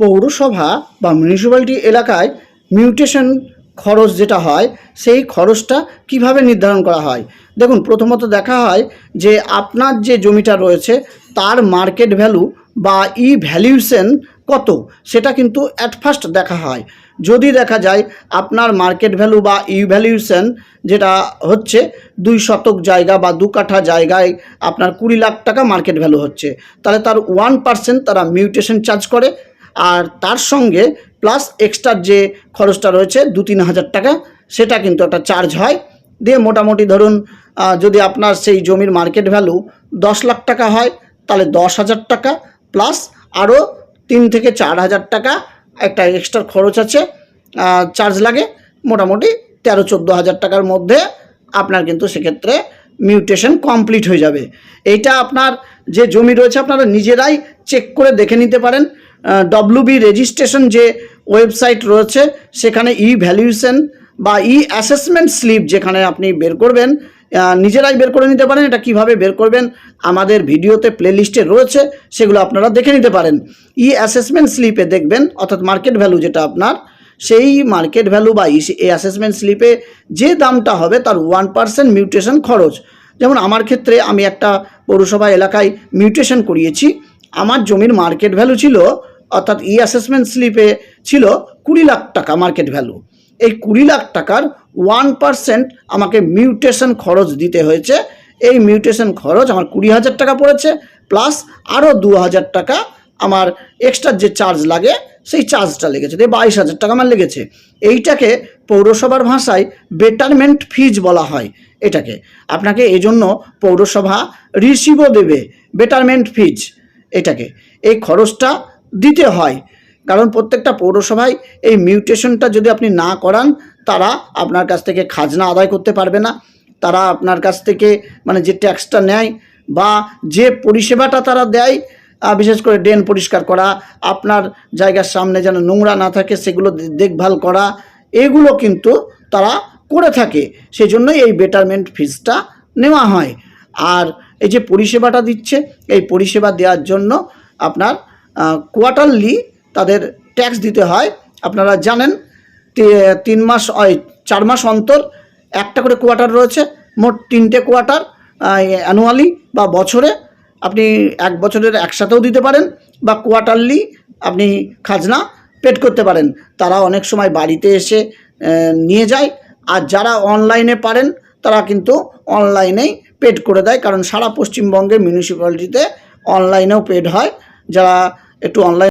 পৌরসভা বা মিউনিসিপ্যালিটি এলাকায় মিউটেশন খরচ যেটা হয়, সেই খরচটা কীভাবে নির্ধারণ করা হয়? দেখুন, প্রথমত দেখা হয় যে আপনার যে জমিটা রয়েছে, তার মার্কেট ভ্যালু বা ই ভ্যালিউশন কত? সেটা কিন্তু অ্যাট ফার্স্ট দেখা হয়। যদি দেখা যায় আপনার মার্কেট ভ্যালু বা ই ভ্যালিউশন যেটা হচ্ছে, দুই শতক জায়গা বা দু কাঠা জায়গায় আপনার কুড়ি লাখ টাকা মার্কেট ভ্যালু হচ্ছে। তাহলে তার ওয়ান পার্সেন্ট তারা মিউটেশন চার্জ করে আর তার সঙ্গে প্লাস এক্সট্রার যে খরচটা রয়েছে দু তিন হাজার টাকা, সেটা কিন্তু একটা চার্জ হয়। দিয়ে মোটামুটি ধরুন যদি আপনার সেই জমির মার্কেট ভ্যালু দশ লাখ টাকা হয়, তাহলে দশ হাজার টাকা প্লাস আরও তিন থেকে চার হাজার টাকা একটা এক্সট্রা খরচ আছে চার্জ লাগে। মোটামুটি তেরো চোদ্দ হাজার টাকার মধ্যে আপনার কিন্তু সেক্ষেত্রে মিউটেশন কমপ্লিট হয়ে যাবে। এইটা আপনার যে জমি রয়েছে, আপনারা নিজেরাই চেক করে দেখে নিতে পারেন। ডব্লিউবি রেজিস্ট্রেশন যে ওয়েবসাইট রয়েছে, সেখানে ই ভ্যালুয়েশন বা ই অ্যাসেসমেন্ট স্লিপ যেখানে আপনি বের করবেন নিজেরাই বের করে নিতে পারেন। এটা কীভাবে বের করবেন, আমাদের ভিডিওতে প্লেলিস্টে রয়েছে, সেগুলো আপনারা দেখে নিতে পারেন। ই অ্যাসেসমেন্ট স্লিপে দেখবেন, অর্থাৎ মার্কেট ভ্যালু যেটা আপনার, সেই মার্কেট ভ্যালু বা এই অ্যাসেসমেন্ট স্লিপে যে দামটা হবে, তার ওয়ান পার্সেন্ট মিউটেশন খরচ। যেমন আমার ক্ষেত্রে আমি একটা পৌরসভা এলাকায় মিউটেশন করিয়েছি, আমার জমির মার্কেট ভ্যালু ছিল অর্থাৎ ই অ্যাসেসমেন্ট স্লিপে ছিল কুড়ি লাখ টাকা মার্কেট ভ্যালু এই কুড়ি লাখ টাকার ওয়ান পার্সেন্ট আমাকে মিউটেশন খরচ দিতে হয়েছে। এই মিউটেশন খরচ আমার কুড়ি হাজার টাকা পড়েছে প্লাস আরও দু হাজার টাকা আমার এক্সট্রা যে চার্জ লাগে, সেই চার্জটা লেগেছে। দিয়ে বাইশ হাজার টাকা আমার লেগেছে। এইটাকে পৌরসভার ভাষায় বেটারমেন্ট ফিজ বলা হয় এটাকে। আপনাকে এজন্য পৌরসভা রিসিভও দেবে বেটারমেন্ট ফিজ এটাকে। এই খরচটা দিতে হয়। কারণ প্রত্যেকটা পৌরসভায় এই মিউটেশনটা যদি আপনি না করান, তারা আপনার কাছ থেকে খাজনা আদায় করতে পারবে না। তারা আপনার কাছ থেকে মানে যে ট্যাক্সটা নেয় বা যে পরিষেবাটা তারা দেয় বিশেষ করে ড্রেন পরিষ্কার করা, আপনার জায়গার সামনে যেন নোংরা না থাকে, সেগুলো দেখভাল করা, এগুলো কিন্তু তারা করে থাকে। সেই জন্যই এই বেটারমেন্ট ফিজটা নেওয়া হয়। আর এই যে পরিষেবাটা দিচ্ছে, এই পরিষেবা দেওয়ার জন্য আপনার কোয়ার্টারলি তাদের ট্যাক্স দিতে হয়। আপনারা জানেন তিন মাস চার মাস অন্তর একটা করে কোয়ার্টার রয়েছে, মোট তিনটে কোয়ার্টার অ্যানুয়ালি বা বছরে। আপনি এক বছরের একসাথেও দিতে পারেন বা কোয়ার্টারলি আপনি খাজনা পেড করতে পারেন। তারা অনেক সময় বাড়িতে এসে নিয়ে যায়। আর যারা অনলাইনে পারেন, তারা কিন্তু অনলাইনেই পেড করে দেয়। কারণ সারা পশ্চিমবঙ্গে মিউনিসিপ্যালিটিতে অনলাইনেও পেড হয়। যারা একটু অনলাইন